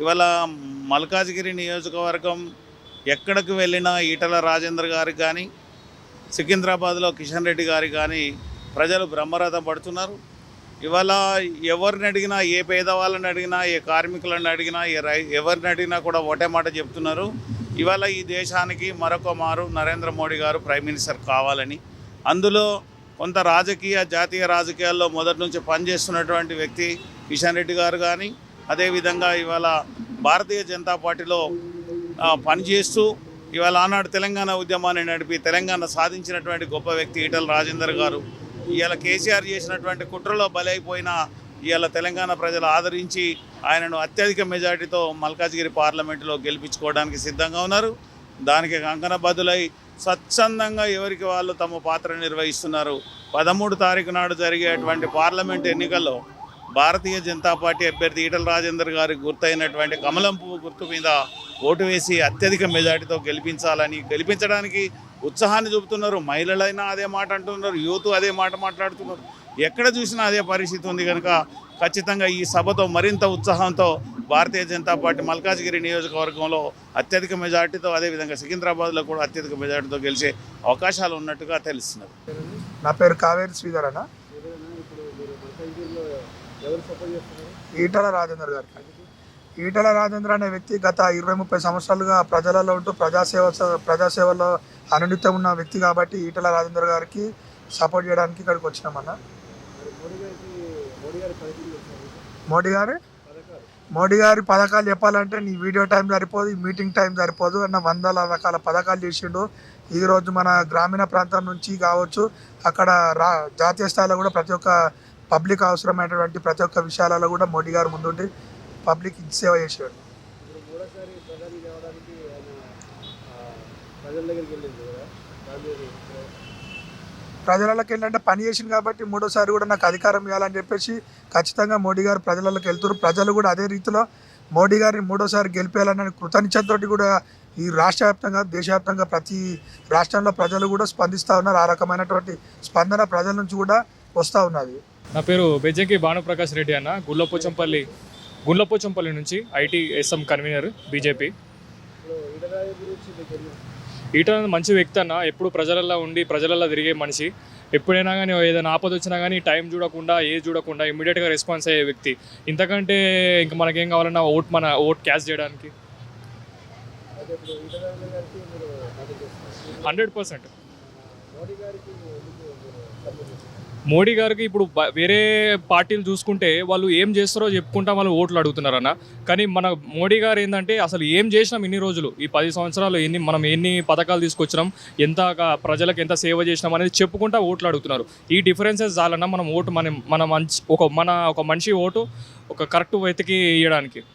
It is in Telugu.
ఇవాళ మల్కాజ్గిరి నియోజకవర్గం ఎక్కడికి వెళ్ళినా ఈటల రాజేందర్ గారికి కానీ సికింద్రాబాద్లో కిషన్ రెడ్డి గారికి కానీ ప్రజలు బ్రహ్మరథం పడుతున్నారు. ఇవాళ ఎవరిని అడిగినా ఏ పేదవాళ్ళని అడిగినా ఏ కార్మికులను అడిగినా ఏ రై ఎవరిని అడిగినా కూడా ఒకటే మాట చెప్తున్నారు. ఇవాళ ఈ దేశానికి మరొక మారు నరేంద్ర మోడీ గారు ప్రైమ్ మినిస్టర్ కావాలని. అందులో కొంత రాజకీయ జాతీయ రాజకీయాల్లో మొదటి నుంచి పనిచేస్తున్నటువంటి వ్యక్తి కిషన్ రెడ్డి గారు కానీ అదేవిధంగా ఇవాళ భారతీయ జనతా పార్టీలో పనిచేస్తూ ఇవాళ ఆనాడు తెలంగాణ ఉద్యమాన్ని నడిపి తెలంగాణ సాధించినటువంటి గొప్ప వ్యక్తి ఈటల రాజేందర్ గారు ఇవాళ కేసీఆర్ చేసినటువంటి కుట్రలో బలైపోయిన ఇవాళ తెలంగాణ ప్రజలు ఆదరించి ఆయనను అత్యధిక మెజార్టీతో మల్కాజ్గిరి పార్లమెంటులో గెలిపించుకోవడానికి సిద్ధంగా ఉన్నారు. దానికి కంకణబద్దులై స్వచ్ఛందంగా ఎవరికి వాళ్ళు తమ పాత్ర నిర్వహిస్తున్నారు? పదమూడు తారీఖు నాడు జరిగేటువంటి పార్లమెంట్ ఎన్నికల్లో భారతీయ జనతా పార్టీ అభ్యర్థి ఈటల రాజేందర్ గారి గుర్తైనటువంటి కమలం పువ్వు గుర్తు మీద ఓటు వేసి అత్యధిక మెజార్టీతో గెలిపించాలని గెలిపించడానికి ఉత్సాహాన్ని చూపుతున్నారు. మహిళలైనా అదే మాట అంటున్నారు యూత్ అదే మాట మాట్లాడుతున్నారు. ఎక్కడ చూసినా అదే పరిస్థితి ఉంది కనుక ఖచ్చితంగా ఈ సభతో మరింత ఉత్సాహంతో భారతీయ జనతా పార్టీ మల్కాజ్గిరి నియోజకవర్గంలో అత్యధిక మెజార్టీతో అదేవిధంగా సికింద్రాబాద్లో కూడా అత్యధిక మెజార్టీతో గెలిచే అవకాశాలు ఉన్నట్టుగా తెలుస్తున్నారు నా పేరు కావేరి శ్రీధరణ ఈటల రాజేందర్ గారికి. ఈటల రాజేంద్ర అనే వ్యక్తి గత ఇరవై ముప్పై సంవత్సరాలుగా ప్రజలలో ఉంటూ ప్రజాసేవ ప్రజాసేవలో అనునిత్యం ఉన్న వ్యక్తి కాబట్టి ఈటల రాజేందర్ గారికి సపోర్ట్ చేయడానికి ఇక్కడికి వచ్చినామన్న. మోడీ గారు మోడీ గారి? పథకాలు. చెప్పాలంటే నీ వీడియో టైం సరిపోదు మీటింగ్ టైం సరిపోదు అన్న వందల రకాల పథకాలు చేసిండు. ఈ రోజు మన గ్రామీణ ప్రాంతం నుంచి కావచ్చు అక్కడ రా జాతీయ స్థాయిలో కూడా ప్రతి ఒక్క పబ్లిక్ అవసరమైనటువంటి ప్రతి ఒక్క విషయాలలో కూడా మోడీ గారు ముందుండి పబ్లిక్ సేవ చేశాడు మూడోసారి ప్రధాని కావడానికి ఆయన ఆ, ప్రజల దగ్గరికి వెళ్ళింది కదా దాని ప్రజలలోకి ఏంటంటే పని చేసింది కాబట్టి మూడోసారి కూడా నాకు అధికారం ఇవ్వాలని చెప్పేసి ఖచ్చితంగా మోడీ గారు ప్రజలలోకి వెళ్తారు. ప్రజలు కూడా అదే రీతిలో మోడీ గారిని మూడోసారి గెలిపేయాలని కృతనిశ్చయతోటి కూడా ఈ రాష్ట్ర వ్యాప్తంగా దేశవ్యాప్తంగా ప్రతి రాష్ట్రంలో ప్రజలు కూడా స్పందిస్తూ ఉన్నారు. ఆ రకమైనటువంటి స్పందన ప్రజల నుంచి కూడా వస్తూ ఉన్నది. నా పేరు బెజ్జంకి భానుప్రకాష్ రెడ్డి అన్న. గుళ్ళపోచంపల్లి గుళ్ళపోచంపల్లి నుంచి ఐటీ ఎస్ఎం కన్వీనర్ బీజేపీ. ఇప్పుడు మంచి వ్యక్తి అన్న. ఎప్పుడు ప్రజలలో ఉండి ప్రజలలో తిరిగే మనిషి. ఎప్పుడైనా కానీ ఏదైనా ఆపద వచ్చినా కానీ టైం చూడకుండా ఏది చూడకుండా ఇమీడియట్గా రెస్పాన్స్ అయ్యే వ్యక్తి. ఇంతకంటే ఇంకా మనకేం కావాలన్నా ఓట్ మన ఓట్ క్యాష్ చేయడానికి. Hundred percent. మోడీ గారికి ఇప్పుడు వేరే పార్టీలు చూసుకుంటే వాళ్ళు ఏం చేస్తారో చెప్పుకుంటా వాళ్ళు ఓట్లు అడుగుతున్నారన్న. కానీ మన మోడీ గారు ఏంటంటే అసలు ఏం చేసినాం ఇన్ని రోజులు? ఈ పది సంవత్సరాలు ఎన్ని మనం ఎన్ని పథకాలు తీసుకొచ్చినాం? ఎంత ప్రజలకు ఎంత సేవ చేసినాం అనేది చెప్పుకుంటా ఓట్లు అడుగుతున్నారు. ఈ డిఫరెన్సెస్ చాలన్నా మనం ఓటు మన మన మంచి ఒక మన ఒక మనిషి ఓటు ఒక కరెక్ట్ వెతికి ఇవ్వడానికి